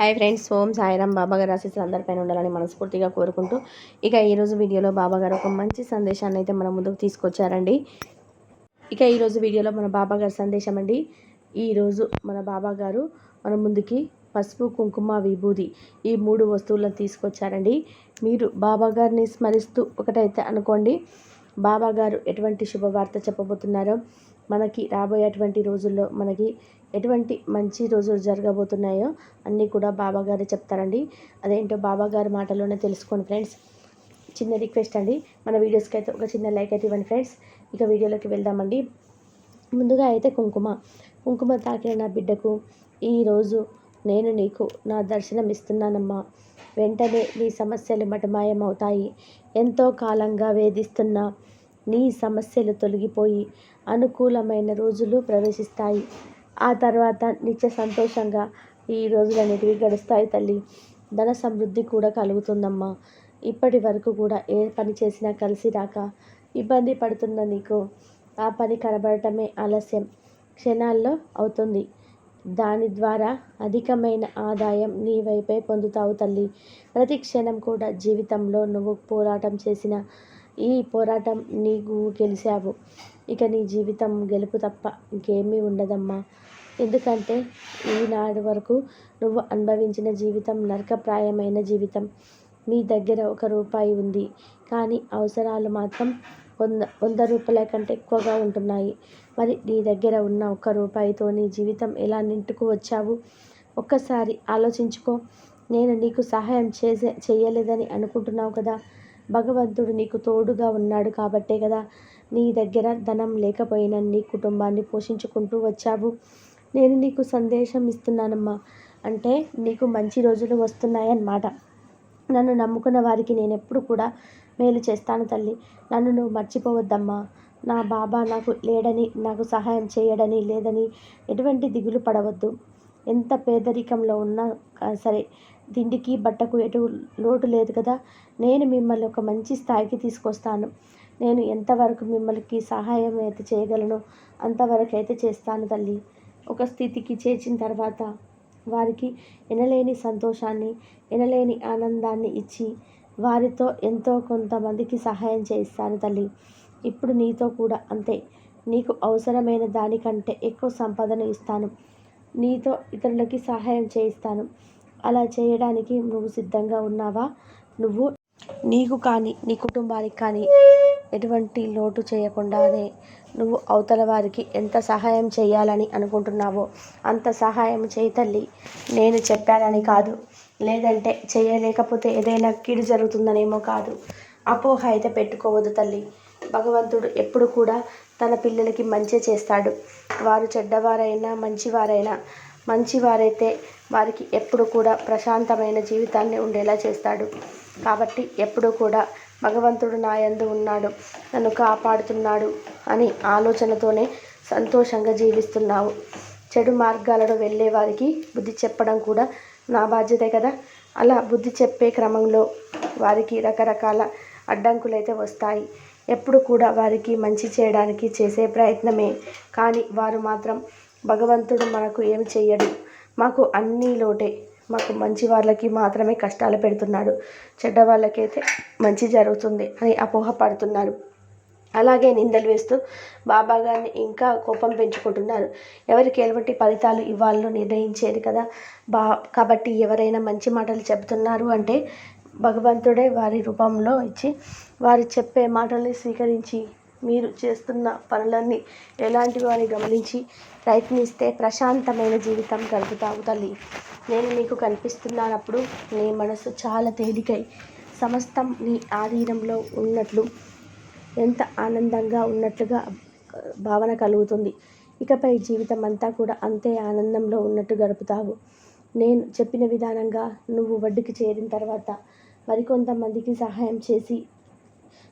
Hi friends Om Sairam. బాబా గారు ఆశీస్సులు అందరిపైన ఉండాలని మనస్ఫూర్తిగా కోరుకుంటూ ఇక ఈరోజు వీడియోలో బాబాగారు ఒక మంచి సందేశాన్ని అయితే మన ముందుకు తీసుకొచ్చారండి. ఇక ఈరోజు వీడియోలో మన బాబాగారు సందేశం అండి. ఈరోజు మన బాబాగారు మన ముందుకి పసుపు కుంకుమ విభూది ఈ మూడు వస్తువులను తీసుకొచ్చారండి. మీరు బాబాగారిని స్మరిస్తూ ఒకటైతే అనుకోండి బాబాగారు ఎటువంటి శుభవార్త చెప్పబోతున్నారో మనకి రాబోయేటువంటి రోజుల్లో మనకి ఎటువంటి మంచి రోజులు జరగబోతున్నాయో అన్నీ కూడా బాబాగారు చెప్తారండి. అదేంటో బాబాగారి మాటలోనే తెలుసుకోండి ఫ్రెండ్స్ చిన్న రిక్వెస్ట్ అండి. మన వీడియోస్కి అయితే ఒక చిన్న లైక్ అయితే ఇవ్వండి ఫ్రెండ్స్. ఇక వీడియోలోకి వెళ్దామండి. ముందుగా అయితే కుంకుమ. కుంకుమ తాకిన నా బిడ్డకు ఈరోజు నేను నీకు నా దర్శనం ఇస్తున్నానమ్మా. వెంటనే నీ సమస్యలు మటమాయమవుతాయి. ఎంతో కాలంగా వేధిస్తున్న నీ సమస్యలు తొలగిపోయి అనుకూలమైన రోజులు ప్రవేశిస్తాయి. ఆ తర్వాత నిత్య సంతోషంగా ఈ రోజులు అనేటివి గడుస్తాయి తల్లి. ధన సమృద్ధి కూడా కలుగుతుందమ్మా. ఇప్పటి వరకు కూడా ఏ పని చేసినా కలిసి రాక ఇబ్బంది పడుతున్న నీకు ఆ పని కనబడటమే ఆలస్యం. క్షణాల్లో అవుతుంది. దాని ద్వారా అధికమైన ఆదాయం నీ వైపే పొందుతావు తల్లి. ప్రతి క్షణం కూడా జీవితంలో నువ్వు పోరాటం చేసిన ఈ పోరాటం నీకు గెలిచావు. ఇక నీ జీవితం గెలుపు తప్ప ఇంకేమీ ఉండదమ్మా. ఎందుకంటే ఈనాడు వరకు నువ్వు అనుభవించిన జీవితం నరకప్రాయమైన జీవితం. మీ దగ్గర ఒక రూపాయి ఉంది. కానీ అవసరాలు మాత్రం వంద వంద రూపాయల కంటే ఎక్కువగా ఉంటున్నాయి. మరి నీ దగ్గర ఉన్న ఒక్క రూపాయితో నీ జీవితం ఎలా నింటుకు వచ్చావు? ఒక్కసారి ఆలోచించుకో. నేను నీకు సహాయం చేసే చేయలేదని అనుకుంటున్నావు కదా. భగవంతుడు నీకు తోడుగా ఉన్నాడు కాబట్టే కదా. నీ దగ్గర ధనం లేకపోయినా నీ కుటుంబాన్ని పోషించుకుంటూ వచ్చావు. నేను నీకు సందేశం ఇస్తున్నానమ్మా. అంటే నీకు మంచి రోజులు వస్తున్నాయన్నమాట. నన్ను నమ్ముకున్న వారికి నేను ఎప్పుడు కూడా మేలు చేస్తాను తల్లి. నన్ను నువ్వు మర్చిపోవద్దమ్మా. నా బాబా నాకు లేడని నాకు సహాయం చేయడని లేదని ఎటువంటి దిగులు పడవద్దు. ఎంత పేదరికంలో ఉన్నా సరే తిండికి బట్టకు ఎటు లోటు లేదు కదా. నేను మిమ్మల్ని ఒక మంచి స్థాయికి తీసుకొస్తాను. నేను ఎంతవరకు మిమ్మల్ని సహాయం అయితే చేయగలను? అంతవరకు అయితే చేస్తాను తల్లి. ఒక స్థితికి చేర్చిన తర్వాత వారికి ఎనలేని సంతోషాన్ని ఎనలేని ఆనందాన్ని ఇచ్చి వారితో ఎంతో కొంతమందికి సహాయం చేయిస్తాను తల్లి. ఇప్పుడు నీతో కూడా అంతే. నీకు అవసరమైన దానికంటే ఎక్కువ సంపదను ఇస్తాను. నీతో ఇతరులకి సహాయం చేయిస్తాను. అలా చేయడానికి నువ్వు సిద్ధంగా ఉన్నావా? నువ్వు నీకు కానీ నీ కుటుంబానికి కానీ ఎటువంటి లోటు చేయకుండానే నువ్వు అవతల వారికి ఎంత సహాయం చేయాలని అనుకుంటున్నావో అంత సహాయం చేయి తల్లి. నేను చెప్పానని కాదు. లేదంటే చేయలేకపోతే ఏదైనా కీడు జరుగుతుందనేమో కాదు. అపోహ అయితే పెట్టుకోవద్దు తల్లి. భగవంతుడు ఎప్పుడు కూడా తన పిల్లలకి మంచి చేస్తాడు. వారు చెడ్డవారైనా మంచివారైనా మంచివారైతే వారికి ఎప్పుడు కూడా ప్రశాంతమైన జీవితాన్ని ఉండేలా చేస్తాడు. కాబట్టి ఎప్పుడు కూడా భగవంతుడు నా యందు ఉన్నాడు నన్ను కాపాడుతున్నాడు అని ఆలోచనతోనే సంతోషంగా జీవిస్తున్నావు. చెడు మార్గాలలో వెళ్ళే వారికి బుద్ధి చెప్పడం కూడా నా బాధ్యతే కదా? అలా బుద్ధి చెప్పే క్రమంలో వారికి రకరకాల అడ్డంకులైతే వస్తాయి. ఎప్పుడు కూడా వారికి మంచి చేయడానికి చేసే ప్రయత్నమే. కానీ వారు మాత్రం భగవంతుడు మనకు ఏమి చెయ్యడు. మాకు అన్నీ లోటే. మాకు మంచి వాళ్ళకి మాత్రమే కష్టాలు పెడుతున్నాడు. చెడ్డ వాళ్ళకైతే మంచి జరుగుతుంది అని అపోహ పడుతున్నారు. అలాగే నిందలు వేస్తూ బాబా గారిని ఇంకా కోపం పెంచుకుంటున్నారు. ఎవరికి ఎలాంటి ఫలితాలు ఇవ్వాలో నిర్ణయించేది కదా. బా కాబట్టి ఎవరైనా మంచి మాటలు చెబుతున్నారు అంటే భగవంతుడే వారి రూపంలో ఇచ్చి వారు చెప్పే మాటల్ని స్వీకరించి మీరు చేస్తున్న పనులన్నీ ఎలాంటివో అని గమనించి ప్రయత్నిస్తే ప్రశాంతమైన జీవితం గడుపుతావు తల్లి. నేను నీకు కనిపిస్తున్నానప్పుడు నీ మనసు చాలా తేలికై సమస్తం నీ ఆధీనంలో ఉన్నట్లు ఎంత ఆనందంగా ఉన్నట్లుగా భావన కలుగుతుంది. ఇకపై జీవితం అంతా కూడా అంతే ఆనందంలో ఉన్నట్టు గడుపుతావు. నేను చెప్పిన విధానంగా నువ్వు వడ్డీకి చేరిన తర్వాత మరికొంతమందికి సహాయం చేసి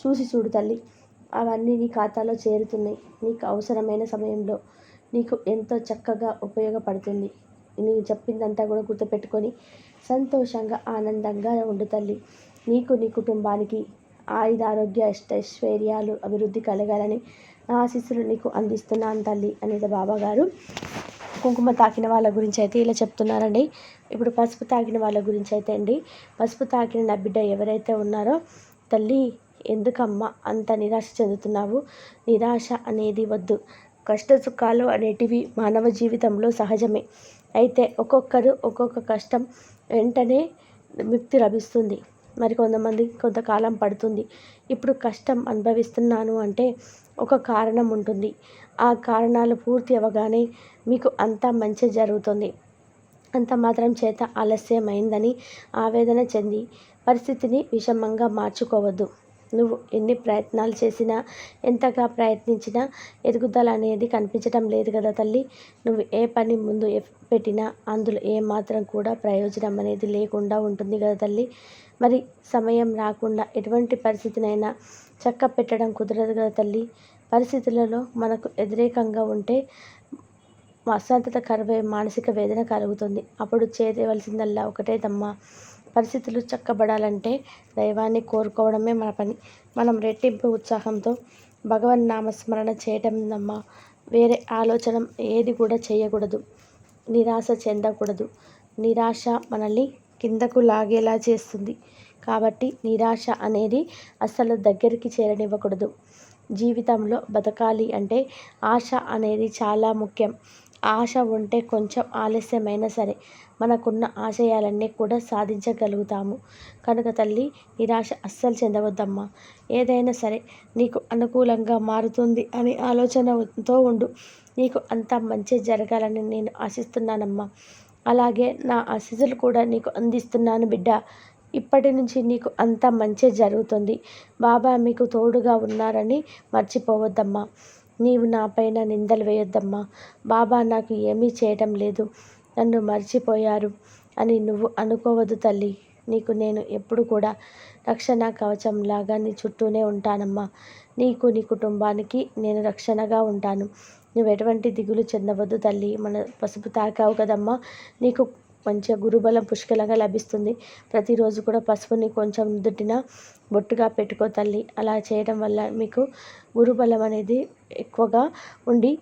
చూసి చూడు తల్లి. అవన్నీ నీ ఖాతాలో చేరుతున్నాయి. నీకు అవసరమైన సమయంలో నీకు ఎంతో చక్కగా ఉపయోగపడుతుంది. నేను చెప్పిందంతా కూడా గుర్తుపెట్టుకొని సంతోషంగా ఆనందంగా ఉండు తల్లి. నీకు నీ కుటుంబానికి ఆయుధ ఆరోగ్య ఐశ్వర్యాలు అభివృద్ధి కలగాలని నా ఆశీస్సులు నీకు అందిస్తున్నాను తల్లి అనేది బాబా గారు. కుంకుమ తాకిన వాళ్ళ గురించి అయితే ఇలా చెప్తున్నారండి. ఇప్పుడు పసుపు తాకిన వాళ్ళ గురించి అయితే అండి. పసుపు తాకిన నా బిడ్డ ఎవరైతే ఉన్నారో తల్లి ఎందుకమ్మా అంత నిరాశ చెందుతున్నావు? నిరాశ అనేది వద్దు. కష్ట సుఖాలు అనేటివి మానవ జీవితంలో సహజమే. అయితే ఒక్కొక్కరు ఒక్కొక్క కష్టం వెంటనే ముక్తి లభిస్తుంది. మరి కొంతమంది కొంతకాలం పడుతుంది. ఇప్పుడు కష్టం అనుభవిస్తున్నాను అంటే ఒక కారణం ఉంటుంది. ఆ కారణాలు పూర్తి అవ్వగానే మీకు అంతా మంచి జరుగుతుంది. అంత మాత్రం చేత ఆలస్యమైందని ఆవేదన చెంది పరిస్థితిని విషమంగా మార్చుకోవద్దు. నువ్వు ఎన్ని ప్రయత్నాలు చేసినా ఎంతగా ప్రయత్నించినా ఎదుగుదల అనేది కనిపించడం లేదు కదా తల్లి. నువ్వు ఏ పని ముందు పెట్టినా అందులో ఏమాత్రం కూడా ప్రయోజనం అనేది లేకుండా ఉంటుంది కదా తల్లి. మరి సమయం రాకుండా ఎటువంటి పరిస్థితినైనా చక్క పెట్టడం కుదరదు కదా తల్లి. పరిస్థితులలో మనకు వ్యతిరేకంగా ఉంటే అశాంతత కరువే మానసిక వేదన కలుగుతుంది. అప్పుడు చేయవలసిందల్లా ఒకటేదమ్మా పరిస్థితులు చక్కబడాలంటే దైవాన్ని కోరుకోవడమే మన పని. మనం రెట్టింపు ఉత్సాహంతో భగవన్ నామస్మరణ చేయటం నమ్మ వేరే ఆలోచన ఏది కూడా చేయకూడదు. నిరాశ చెందకూడదు. నిరాశ మనల్ని కిందకు లాగేలా చేస్తుంది. కాబట్టి నిరాశ అనేది అసలు దగ్గరికి చేరనివ్వకూడదు. జీవితంలో బతకాలి అంటే ఆశ అనేది చాలా ముఖ్యం. ఆశ ఉంటే కొంచెం ఆలస్యమైనా సరే మనకున్న ఆశయాలన్నీ కూడా సాధించగలుగుతాము. కనుక తల్లి నిరాశ అస్సలు చెందవద్దమ్మా. ఏదైనా సరే నీకు అనుకూలంగా మారుతుంది అని ఆలోచనతో ఉండు. నీకు అంతా మంచి జరగాలని నేను ఆశిస్తున్నానమ్మా. అలాగే నా ఆశీస్సులు కూడా నీకు అందిస్తున్నాను బిడ్డ. ఇప్పటి నుంచి నీకు అంత మంచి జరుగుతుంది. బాబా మీకు తోడుగా ఉన్నారని మర్చిపోవద్దమ్మా. నీవు నాపైన నిందలు వేయొద్దమ్మా. బాబా నాకు ఏమీ చేయటం లేదు. నన్ను మర్చిపోయారు అని నువ్వు అనుకోవద్దు తల్లి. నీకు నేను ఎప్పుడు కూడా రక్షణ కవచంలాగా నీ చుట్టూనే ఉంటానమ్మా. నీకు నీ కుటుంబానికి నేను రక్షణగా ఉంటాను. నువ్వు ఎటువంటి దిగులు చెందవద్దు తల్లి. మన పసుపు తాకావు కదమ్మా. నీకు మంచిగా గురుబలం పుష్కలంగా లభిస్తుంది. ప్రతిరోజు కూడా పసుపుని కొంచెం నుదుటిన బొట్టుగా పెట్టుకో తల్లి. అలా చేయడం వల్ల మీకు గురుబలం అనేది ఎక్కువగా ఉండి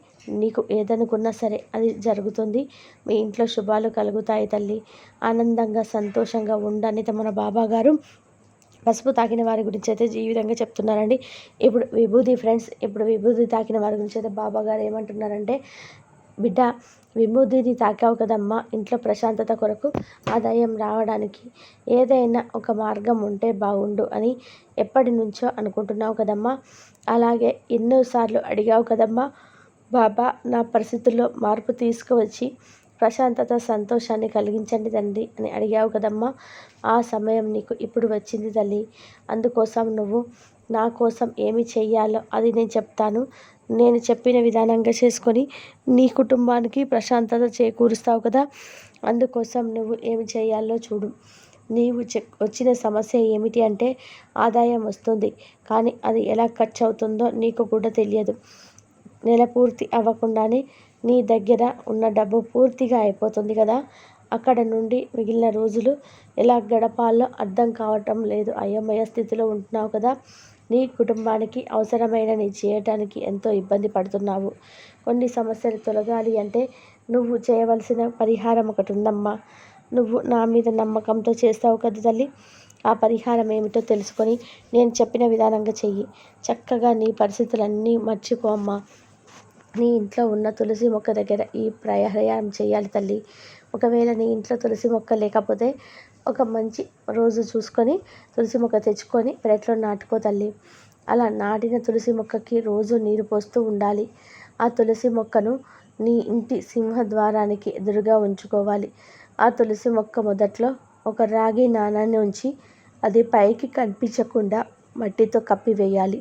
నీకు ఏదనుకున్నా సరే అది జరుగుతుంది. మీ ఇంట్లో శుభాలు కలుగుతాయి తల్లి. ఆనందంగా సంతోషంగా ఉండని మన బాబా గారు పసుపు తాకిన వారి గురించి అయితే ఈ విధంగా చెప్తున్నారండి. ఇప్పుడు విభూది ఫ్రెండ్స్ ఇప్పుడు విభూది తాకిన వారి గురించి అయితే బాబా గారు ఏమంటున్నారంటే బిడ్డ విభూతిని తాకావు కదమ్మా. ఇంట్లో ప్రశాంతత కొరకు ఆదాయం రావడానికి ఏదైనా ఒక మార్గం ఉంటే బాగుండు అని ఎప్పటి నుంచో అనుకుంటున్నావు కదమ్మా. అలాగే ఎన్నోసార్లు అడిగావు కదమ్మా. బాబా నా పరిస్థితుల్లో మార్పు తీసుకువచ్చి ప్రశాంతత సంతోషాన్ని కలిగించండి తండ్రి అని అడిగావు కదమ్మా. ఆ సమయం నీకు ఇప్పుడు వచ్చింది తల్లి. అందుకోసం నువ్వు నా కోసం ఏమి చెయ్యాలో అది నేను చెప్తాను. నేను చెప్పిన విధానంగా చేసుకొని నీ కుటుంబానికి ప్రశాంతత చేకూరుస్తావు కదా. అందుకోసం నువ్వు ఏమి చేయాలో చూడు. నీవు వచ్చిన సమస్య ఏమిటి అంటే ఆదాయం వస్తుంది. కానీ అది ఎలా ఖర్చు అవుతుందో నీకు కూడా తెలియదు. నెల పూర్తి అవ్వకుండానే నీ దగ్గర ఉన్న డబ్బు పూర్తిగా అయిపోతుంది కదా. అక్కడ నుండి మిగిలిన రోజులు ఎలా గడపాలో అర్థం కావటం లేదు. అయోమయ స్థితిలో ఉంటున్నావు కదా. నీ కుటుంబానికి అవసరమైన నీ చేయటానికి ఎంతో ఇబ్బంది పడుతున్నావు. కొన్ని సమస్యలు తొలగాలి అంటే నువ్వు చేయవలసిన పరిహారం ఒకటి ఉందమ్మా. నువ్వు నా మీద నమ్మకంతో చేస్తావు కదా తల్లి? ఆ పరిహారం ఏమిటో తెలుసుకొని నేను చెప్పిన విధానంగా చెయ్యి. చక్కగా నీ పరిస్థితులన్నీ మర్చిపో అమ్మా. నీ ఇంట్లో ఉన్న తులసి మొక్క దగ్గర ఈ ప్రయాణం చేయాలి తల్లి. ఒకవేళ నీ ఇంట్లో తులసి మొక్క లేకపోతే ఒక మంచి రోజు చూసుకొని తులసి మొక్క తెచ్చుకొని పెరట్లో నాటుకో తల్లి. అలా నాటిన తులసి మొక్కకి రోజు నీరు పోస్తూ ఉండాలి. ఆ తులసి మొక్కను నీ ఇంటి సింహద్వారానికి ఎదురుగా ఉంచుకోవాలి. ఆ తులసి మొక్క మొదట్లో ఒక రాగి నాణాన్ని ఉంచి అది పైకి కనిపించకుండా మట్టితో కప్పివేయాలి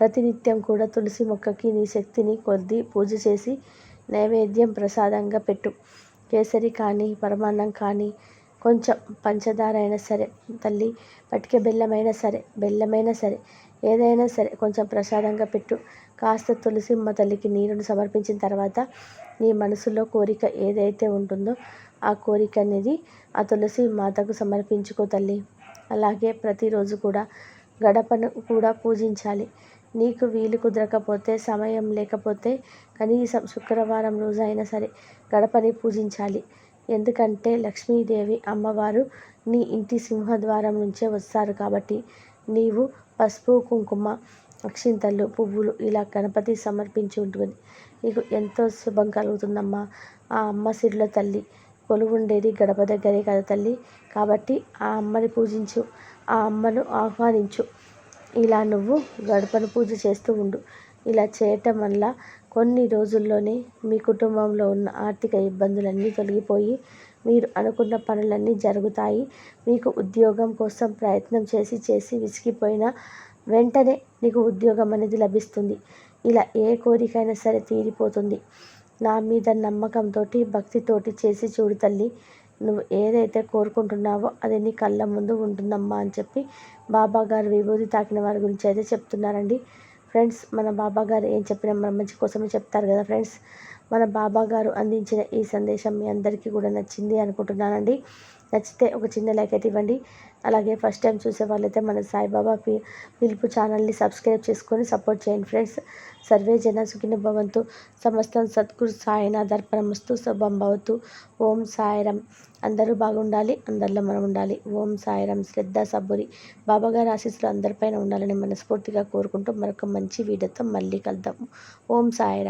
ప్రతినిత్యం కూడా తులసి మొక్కకి నీ శక్తిని కొద్ది పూజ చేసి నైవేద్యం ప్రసాదంగా పెట్టు. కేసరి కానీ పరమాన్నం కానీ కొంచెం పంచదార అయినా సరే తల్లి పటిక బెల్లమైనా సరే బెల్లమైనా సరే ఏదైనా సరే కొంచెం ప్రసాదంగా పెట్టు. కాస్త తులసి మా తల్లికి నీరును సమర్పించిన తర్వాత నీ మనసులో కోరిక ఏదైతే ఉంటుందో ఆ కోరిక అనేది ఆ తులసి మాతకు సమర్పించుకో తల్లి. అలాగే ప్రతిరోజు కూడా గడపను కూడా పూజించాలి. నీకు వీలు కుదరకపోతే సమయం లేకపోతే కనీసం శుక్రవారం రోజు అయినా సరే గడపని పూజించాలి. ఎందుకంటే లక్ష్మీదేవి అమ్మవారు నీ ఇంటి సింహద్వారం నుంచే వస్తారు కాబట్టి నీవు పసుపు కుంకుమ అక్షింతలు పువ్వులు ఇలా గణపతి సమర్పించి ఉంటుంది. నీకు ఎంతో శుభం కలుగుతుందమ్మా. ఆ అమ్మ సిరుల తల్లి కొలువుండేది గడప దగ్గరే కదా తల్లి. కాబట్టి ఆ అమ్మని పూజించు ఆ అమ్మను ఆహ్వానించు. ఇలా నువ్వు గడపను పూజ చేస్తూ ఉండు. ఇలా చేయటం వల్ల కొన్ని రోజుల్లోనే మీ కుటుంబంలో ఉన్న ఆర్థిక ఇబ్బందులన్నీ తొలగిపోయి మీరు అనుకున్న పనులన్నీ జరుగుతాయి. మీకు ఉద్యోగం కోసం ప్రయత్నం చేసి చేసి విసిగిపోయిన వెంటనే నీకు ఉద్యోగం అనేది లభిస్తుంది. ఇలా ఏ కోరికైనా సరే తీరిపోతుంది. నా మీద నమ్మకంతో భక్తితోటి చేసి చూడు తల్లి. నువ్వు ఏదైతే కోరుకుంటున్నావో అది నీ కళ్ళ ముందు ఉంటుందమ్మా అని చెప్పి బాబా గారు విభూతి తాకిన వారి గురించి అయితే చెప్తున్నారండి. ఫ్రెండ్స్ మన బాబా గారు ఏం చెప్పినా మన మంచి కోసమే చెప్తారు కదా ఫ్రెండ్స్? మన బాబా గారు అందించిన ఈ సందేశం మీ అందరికీ కూడా నచ్చింది అనుకుంటున్నానండి. నచ్చితే ఒక చిన్న లైక్ అయితే ఇవ్వండి. అలాగే ఫస్ట్ టైం చూసే వాళ్ళైతే మన సాయిబాబా పి పిలుపు ఛానల్ని సబ్స్క్రైబ్ చేసుకొని సపోర్ట్ చేయండి ఫ్రెండ్స్. సర్వే జన సుఖిన భవంతు. సమస్తం సద్గురు సాయన దర్పణమస్తు. శుభం భవతు. ఓం సాయిరం అందరూ బాగుండాలి అందరిలో మనం ఉండాలి. ఓం సాయిరం శ్రద్ధ సబ్బురి. బాబాగారి ఆశీస్సులు అందరిపైన ఉండాలని మనస్ఫూర్తిగా కోరుకుంటూ మరొక మంచి వీడియోతో మళ్ళీ కలుద్దాము ఓం సాయిరా